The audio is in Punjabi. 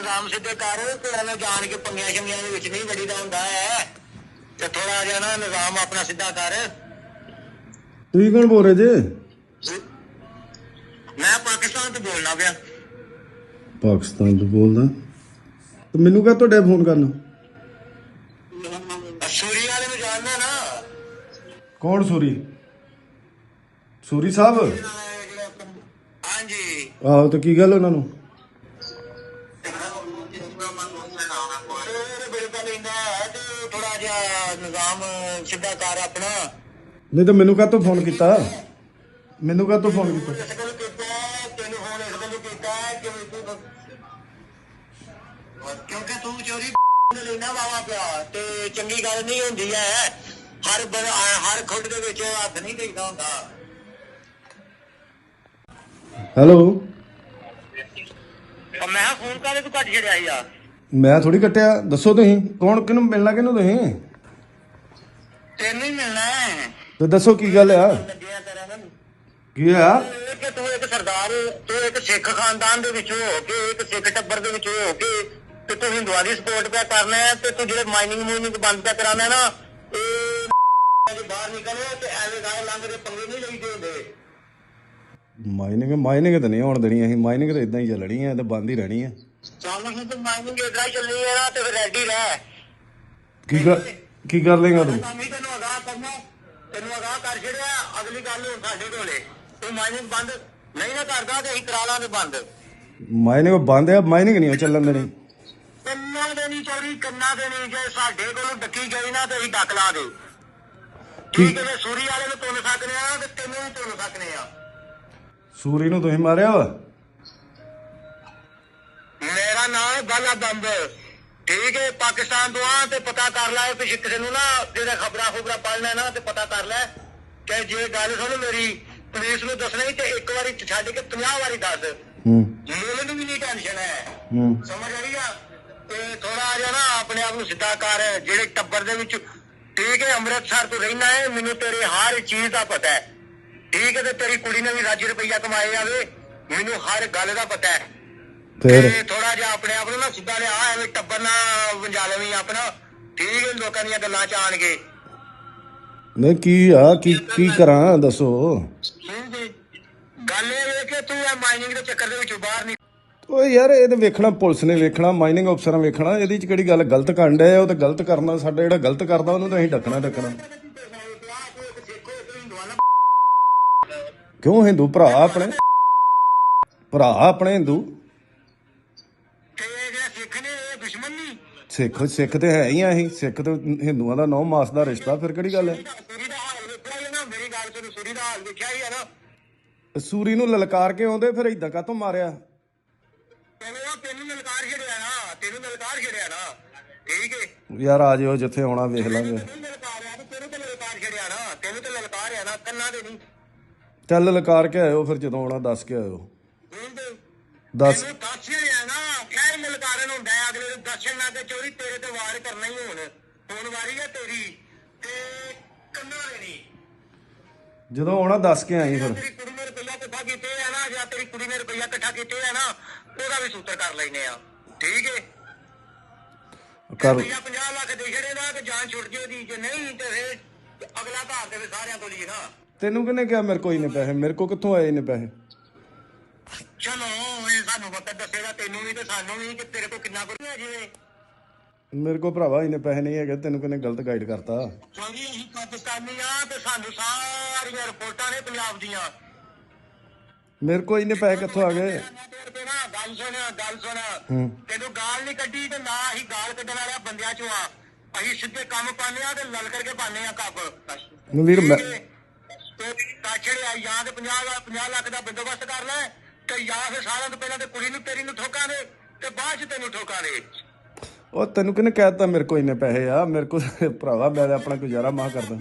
ਨਿਜ਼ਾਮ ਸਿੱਧੇ ਕਰ ਤੇ ਐਵੇਂ ਜਾਣ ਕੇ ਪੰਗੀਆਂ ਸ਼ੰਗੀਆਂ ਦੇ ਵਿੱਚ ਨਹੀਂ ਵੜੀਦਾ ਹੁੰਦਾ ਹੈ। ਤੇ ਥੋੜਾ ਜਿਹਾ ਨਾ ਨਿਜ਼ਾਮ ਆਪਣਾ ਸਿੱਧਾ ਕਰ। ਤੁਸੀਂ ਕੌਣ ਬੋਲ ਰਹੇ ਜੇ? ਮੈਂ ਪਾਕਿਸਤਾਨ ਤੋਂ ਬੋਲਣਾ ਪਿਆ। ਪਾਕਿਸਤਾਨ ਤੋਂ ਬੋਲਦਾ? ਤੇ ਮੈਨੂੰ ਕਹ ਤੁਹਾਡੇ ਫੋਨ ਕਰਨਾ? ਸੂਰੀ ਵਾਲੇ ਨੂੰ ਜਾਣਦਾ ਨਾ। ਕੌਣ ਸੂਰੀ? ਸੂਰੀ ਸਾਹਿਬ? ਹਾਂਜੀ। ਆਹੋ ਤੇ ਕੀ ਗੱਲ ਉਹਨਾਂ ਨੂੰ? ਨਿਜ਼ਾਮ ਸਿੱਧਾ ਕਰ ਆਪਣਾ। ਨਹੀਂ ਤਾਂ ਮੈਨੂੰ ਕਾਹ ਤੋਂ ਫੋਨ ਕੀਤਾ? ਮੈਨੂੰ ਕਾਹ ਤੋਂ ਫੋਨ ਕੀਤਾ ਇਸ ਗੱਲ ਕੀਤਾ ਤੈਨੂੰ ਫੋਨ ਇਸ ਗੱਲ ਕੀਤਾ ਕਿ ਤੂੰ ਕਿਉਂਕਿ ਤੂੰ ਚੋਰੀ ਲੈਣਾ ਵਾਵਾ ਪਿਆ ਤੇ ਚੰਗੀ ਗੱਲ ਨਹੀਂ ਹੁੰਦੀ ਹੈ ਹਰ ਬੰ- ਹਰ ਖੁੱਡ ਦੇ ਵਿੱਚ ਹੱਥ ਨਹੀਂ ਦੇਈਦਾ ਹੁੰਦਾ। ਹੈਲੋ? ਉਹ ਮੈਂ ਕਿਹਾ ਫੋਨ ਕਾਲੇ ਤੂੰ ਕੱਟ ਛੜਿਆ ਸੀ ਆ ਮੈਂ ਥੋੜੀ ਕੱਟਿਆ। ਦੱਸੋ ਤੁਸੀਂ ਕੌਣ ਕਿਹਨੂੰ ਮਿਲਣਾ ਕਿਹਨੂੰ ਤੁਸੀਂ? ਤੈਨੂੰ ਹੀ ਮਿਲਣਾ ਹੈ। ਤੇ ਦੱਸੋ ਕੀ ਗੱਲ ਆ? ਲੱਗਿਆ ਤੇਰਾ ਨਾ। ਕੀ ਆ ਇਹ ਕਿ ਤੂੰ ਇੱਕ ਸਰਦਾਰ ਤੂੰ ਇੱਕ ਸਿੱਖ ਖਾਨਦਾਨ ਦੇ ਵਿੱਚੋਂ ਹੋ ਕੇ ਇੱਕ ਸਿੱਖ ਟੱਬਰ ਦੇ ਵਿੱਚੋਂ ਹੋ ਕੇ ਤੇ ਤੂੰ ਹਿੰਦੂਆਂ ਦੀ ਸਪੋਰਟ ਪਿਆ ਕਰਨਾ ਹੈ ਤੇ ਤੂੰ ਜਿਹੜੇ ਮਾਈਨਿੰਗ ਮੂਨਿੰਗ ਬੰਦ ਪਿਆ ਕਰਾਉਣਾ ਹੈ ਨਾ ਇਹ ਜੇ ਬਾਹਰ ਨਿਕਲੇ ਤੇ ਐਵੇਂ ਗਾਇ ਲੰਘ ਦੇ ਪੰਗੇ ਨਹੀਂ ਲਈਦੇ ਹੁੰਦੇ। ਮਾਈਨਿੰਗ ਮਾਈਨਿੰਗ ਤਾਂ ਨਹੀਂ ਹੋਣ ਦੇਣੀ ਅਸੀਂ ਮਾਈਨਿੰਗ ਤਾਂ ਇਦਾਂ ਹੀ ਚੱਲਣੀ ਆ ਤੇ ਬੰਦ ਹੀ ਰਹਿਣੀ ਆ ਚੱਲ ਹੁਣ ਤੇ ਮਾਈਨਿੰਗ ਇਦਾਂ ਹੀ ਚੱਲਣੀ ਹੈ ਨਾ ਤੇ ਫਿਰ ਰੈਡੀ ਰਹਿ। ਕੀ ਕਰ ਕੀ ਕਰ ਲੇਗਾ ਤੂੰ? ਕੰਮ ਹੀ ਕਰਨਾ ਤੈਨੂੰ ਅਗਾਹ ਕਰ ਛੜਿਆ ਅਗਲੀ ਗੱਲ ਸਾਡੇ ਕੋਲੇ। ਤੂੰ ਮਾਈਨਿੰਗ ਬੰਦ ਨਹੀਂ ਨਾ ਕਰਦਾ ਤੇ ਅਸੀਂ ਕਰਾ ਲਾਂਗੇ ਬੰਦ। ਮਾਈਨਿੰਗ ਬੰਦ ਆ ਮਾਈਨਿੰਗ ਨਹੀਂ ਚੱਲਣ ਦੇਣੀ। ਕੰਨਾਂ ਦੇ ਨਹੀਂ ਚੋਰੀ ਕੰਨਾਂ ਦੇ ਨਹੀਂ ਜੇ ਸਾਡੇ ਕੋਲੋਂ ਡੱਕੀ ਗਈ ਨਾ ਤੇ ਅਸੀਂ ਡੱਕ ਲਾ ਦੇ ਠੀਕ। ਹੈ ਸੂਰੀ ਵਾਲੇ ਨੂੰ ਤੁੰਨ ਸਕਨੇ ਆ ਤੇ ਤੈਨੂੰ ਵੀ ਤੁੰਨ ਸਕਨੇ ਆ। ਸੂਰੀ ਨੂੰ ਤੁਸੀਂ ਮਾਰਿਆ ਵਾ? ਮੇਰਾ ਨਾਮ ਹੈ ਬਾਲਾ ਬੰਬ ਠੀਕ ਹੈ ਪਾਕਿਸਤਾਨ ਤੋਂ ਆ ਤੇ ਪਤਾ ਕਰ ਲੈ ਕਿ ਕਿਸੇ ਨੂੰ ਨਾ ਜਿਹੜਾ ਖਬਰਾਂ ਖਬਰਾਂ ਪੜ੍ਹਨਾ ਨਾ ਤੇ ਪਤਾ ਕਰ ਲੈ। ਕਿ ਜੇ ਗੱਲ ਸੁਣ ਮੇਰੀ ਪੁਲਿਸ ਨੂੰ ਦੱਸਣਾ ਹੀ ਤੇ ਇੱਕ ਵਾਰੀ ਛੱਡ ਕੇ 50 ਵਾਰੀ ਦੱਸ। ਹੂੰ। ਮੈਨੂੰ ਵੀ ਨਹੀਂ ਟੈਨਸ਼ਨ ਹੈ। ਹੂੰ। ਸਮਝ ਆ ਰਹੀ ਆ? ਤੇ ਥੋੜਾ ਜਿਹਾ ਨਾ ਆਪਣੇ ਆਪ ਨੂੰ ਸਿੱਧਾ ਕਰ ਜਿਹੜੇ ਟੱਬਰ ਦੇ ਵਿੱਚ ਠੀਕ ਹੈ ਅੰਮ੍ਰਿਤਸਰ ਤੋਂ ਰਹਿਣਾ ਹੈ ਮੈਨੂੰ ਤੇਰੇ ਹਰ ਚੀਜ਼ ਦਾ ਪਤਾ ਹੈ। ਠੀਕ ਹੈ ਤੇ ਤੇਰੀ ਕੁੜੀ ਨੇ ਵੀ ਰਾਜੀ ਰੁਪਈਆ ਕਮਾਏ ਜਾਵੇ ਮੈਨੂੰ ਹਰ ਗੱਲ ਦਾ ਪਤਾ ਹੈ। ਤੇ ਥੋੜਾ ਜਿਹਾ ਆਪਣੇ ਆਪ ਨੂੰ ਨਾ ਸਿੱਧਾ ਲਿਆ ਐਵੇਂ ਟੱਬਰ ਨਾ ਵੰਜਾ ਲਵੀਂ ਆਪਣਾ ਠੀਕ ਹੈ ਲੋਕਾਂ ਦੀਆਂ ਗੱਲਾਂ ਚ ਆਣ ਕੇ। ਨਹੀਂ ਕੀ ਆ ਕੀ ਕੀ ਕਰਾਂ ਦੱਸੋ। ਗੱਲ ਇਹ ਹੈ ਕਿ ਤੂੰ ਇਹ ਮਾਈਨਿੰਗ ਦੇ ਚੱਕਰ ਦੇ ਵਿੱਚੋਂ ਬਾਹਰ ਨਹੀਂ ਓਏ ਯਾਰ ਇਹ ਤਾਂ ਵੇਖਣਾ ਪੁਲਿਸ ਨੇ ਵੇਖਣਾ ਮਾਈਨਿੰਗ ਅਫਸਰਾਂ ਵੇਖਣਾ ਇਹਦੇ ਚ ਕਿਹੜੀ ਗੱਲ ਗਲਤ ਕਰਨ ਡਿਆ ਉਹ ਤਾਂ ਗਲਤ ਕਰਨਾ ਸਾਡਾ ਜਿਹੜਾ ਗਲਤ ਕਰਦਾ ਉਹਨੂੰ ਤਾਂ ਅਸੀਂ ਡੱਕਣਾ ਡੱਕਣਾ। ਕਿਉਂ ਹਿੰਦੂ? ਭਰਾ ਆਪਣੇ ਭਰਾ ਆਪਣੇ ਹਿੰਦੂ ਤੇ ਇਹ ਜਿਹੜੇ ਸਿੱਖ ਨੇ ਇਹ ਦੁਸ਼ਮਣ ਨਹੀਂ ਸਿੱਖ ਸਿੱਖ ਤੇ ਹੈ ਹੀ ਆ ਅਸੀਂ, ਸਿੱਖ ਤੇ ਹਿੰਦੂਆਂ ਦਾ ਨੌ ਮਾਸ ਦਾ ਰਿਸ਼ਤਾ, ਫਿਰ ਕਿਹੜੀ ਗੱਲ ਹੈ? ਸੂਰੀ ਦਾ ਹਾਲ ਵੇਖਿਆ ਹੀ ਨਾ ਮੇਰੀ ਗੱਲ ਸੁਣ ਸੂਰੀ ਦਾ ਹਾਲ ਵੇਖਿਆ ਹੀ ਹੈ ਨਾ ਸੂਰੀ ਨੂੰ ਲਲਕਾਰ ਕੇ ਆਉਂਦੇ? ਫਿਰ ਇਦਾਂ ਕਾਤੋਂ ਮਾਰਿਆ? ਤੈਨੂੰ ਤੈਨੂੰ ਲਲਕਾਰ ਛੜਿਆ ਨਾ ਤੈਨੂੰ ਲਲਕਾਰ ਛੜਿਆ ਨਾ ਠੀਕ ਹੈ ਯਾਰ ਆ ਜਿਓ, ਜਿੱਥੇ ਆਉਣਾ ਵੇਖ ਲਾਂਗੇ। ਚੱਲ ਲਲਕਾਰ ਕੇ ਆਇਓ, ਫਿਰ ਜਦੋਂ ਆਉਣਾ ਦੱਸ ਕੇ ਆਇਓ। ਹੁਣ ਦੱਸ ਤੈਨੂੰ ਦੱਸ ਨਾ ਖੈਰ ਲਲਕਾਰਨ ਹੁੰਦਾ ਹੈ ਅਗਲੇ ਨੂੰ ਦਰਸ਼ਨ ਨਾ ਤੇ ਚੋਰੀ ਤੇਰੇ ਤੇ ਵਾਰ ਕਰਨਾ ਹੀ ਹੁਣ। ਹੁਣ ਵਾਰੀ ਹੈ ਤੇਰੀ ਤੇ ਕੰਨਾਂ ਦੇ ਨਹੀਂ। ਜਦੋਂ ਆਉਣਾ ਦੱਸ ਕੇ ਆਈ ਫਿਰ। ਤੇਰੀ ਕੁੜੀ ਨੇ ਰੁਪਈਆ ਇਕੱਠਾ ਕੀਤੇ ਆ ਨਾ ਜਾਂ ਤੇਰੀ ਕੁੜੀ ਨੇ ਰੁਪਈਆ ਇਕੱਠਾ ਕੀਤੇ ਆ ਨਾ ਉਹਦਾ ਵੀ ਸੂਤਰ ਕਰ ਲੈਨੇ ਆ। ਠੀਕ ਹੈ ਕਰ ਰੁਪਈਆ 50 ਲੱਖ ਦੇ ਛੜੇ ਨਾ ਤੇ ਜਾਨ ਛੁੱਟ ਜੇ ਦੀ ਜੇ ਨਹੀਂ ਤੇ ਫਿਰ ਅਗਲਾ ਧਾਰ ਦੇਵੇ ਸਾਰਿਆਂ ਤੋਂ ਲਈ ਨਾ। ਤੈਨੂੰ ਕਿਹਨੇ ਕਿਹਾ ਮੇਰੇ ਕੋਲ ਹੀ ਨੇ ਪੈਸੇ ਮੇਰੇ ਕੋਲ ਕਿੱਥੋਂ ਆਏ ਨੇ ਪੈਸੇ? ਚਲੋ ਸਾਨੂੰ ਪਤਾ ਦੱਸੇਗਾ ਤੈਨੂੰ ਵੀ ਤੇ ਸਾਨੂੰ ਵੀ ਕਿ ਤੇਰੇ ਕੋਲ ਕਿੰਨਾ ਕੁ ਹੈ ਜਿਵੇਂ ਮੇਰੇ ਕੋਲ ਭਰਾਵਾ ਇਹਨੇ ਪੈਸੇ ਨਹੀਂ ਹੈਗੇ ਤੈਨੂੰ ਕਿਹਨੇ ਗਲਤ ਗਾਈਡ ਕਰਤਾ? ਕਿਉਂਕਿ ਅਸੀਂ ਪਾਕਿਸਤਾਨੀ ਆ ਤੇ ਸਾਨੂੰ ਸਾਰੀਆਂ ਰਿਪੋਰਟਾਂ ਨੇ ਪੰਜਾਬ ਦੀਆਂ। ਮੇਰੇ ਕੋਲ ਇਹਨੇ ਪੈਸੇ ਕਿੱਥੋਂ ਆ ਗਏ? ਗੱਲ ਸੁਣ ਗੱਲ ਸੁਣ। ਹੂੰ। ਤੈਨੂੰ ਗਾਲ ਨਹੀਂ ਕੱਢੀ ਤੇ ਨਾ ਅਸੀਂ ਗਾਲ ਕੱਢਣ ਵਾਲਿਆਂ ਬੰਦਿਆਂ ਚੋਂ ਆ। ਅਸੀਂ ਸਿੱਧੇ ਕੰਮ ਪਾਉਂਦੇ ਆ ਤੇ ਲਲ ਕਰਕੇ ਪਾਉਂਦੇ ਆ ਕੱਪ। ਵੀਰ ਮੈਂ ਤੇ ਕਾਛੜੇ ਆ ਜਾਂ ਤੇ 50 ਲੱਖ 50 ਲੱਖ ਦਾ ਬੰਦੋਬਸਤ ਕਰ ਲੈ ਤੇ ਜਾਂ ਫਿਰ ਸਾਰਿਆਂ ਤੋਂ ਪਹਿਲਾਂ ਤੇ ਕੁੜੀ ਨੂੰ ਤੇਰੀ ਨੂੰ ਠੋਕਾਂ ਦੇ ਤੇ ਬਾਅਦ ਚ ਤੈਨੂੰ ਠੋਕਾਂ ਦੇ। ਉਹ ਤੈਨੂੰ ਕਿਹਨੇ ਕਹਿਤਾ ਮੇਰੇ ਕੋਲ ਇੰਨੇ ਪੈਸੇ ਆ? ਮੇਰੇ ਕੋਲ ਭਰਾਵਾ, ਮੈਂ ਤਾਂ ਆਪਣਾ ਗੁਜ਼ਾਰਾ ਮਾਹ ਕਰਦਾ